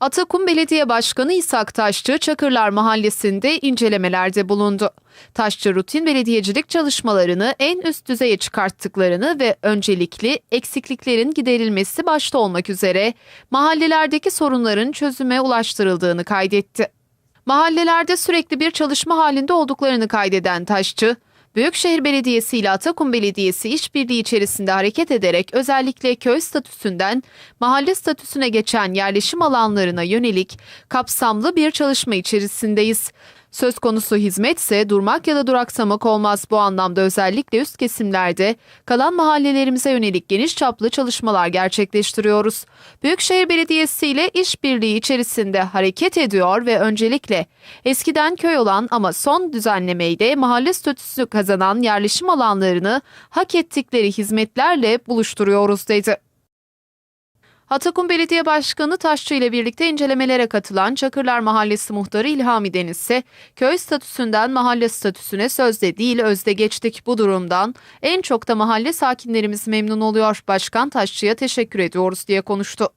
Atakum Belediye Başkanı İshak Taşçı, Çakırlar Mahallesi'nde incelemelerde bulundu. Taşçı rutin belediyecilik çalışmalarını en üst düzeye çıkarttıklarını ve öncelikli eksikliklerin giderilmesi başta olmak üzere mahallelerdeki sorunların çözüme ulaştırıldığını kaydetti. Mahallelerde sürekli bir çalışma halinde olduklarını kaydeden Taşçı, Büyükşehir Belediyesi ile Atakum Belediyesi işbirliği içerisinde hareket ederek özellikle köy statüsünden mahalle statüsüne geçen yerleşim alanlarına yönelik kapsamlı bir çalışma içerisindeyiz. Söz konusu hizmetse durmak ya da duraksamak olmaz. Bu anlamda özellikle üst kesimlerde kalan mahallelerimize yönelik geniş çaplı çalışmalar gerçekleştiriyoruz. Büyükşehir Belediyesi ile işbirliği içerisinde hareket ediyor ve öncelikle eskiden köy olan ama son düzenlemeyle mahalle statüsü kazanan yerleşim alanlarını hak ettikleri hizmetlerle buluşturuyoruz dedi. Hatakum Belediye Başkanı Taşçı ile birlikte incelemelere katılan Çakırlar Mahallesi muhtarı İlhami Deniz ise köy statüsünden mahalle statüsüne sözde değil özde geçtik bu durumdan. En çok da mahalle sakinlerimiz memnun oluyor. Başkan Taşçı'ya teşekkür ediyoruz diye konuştu.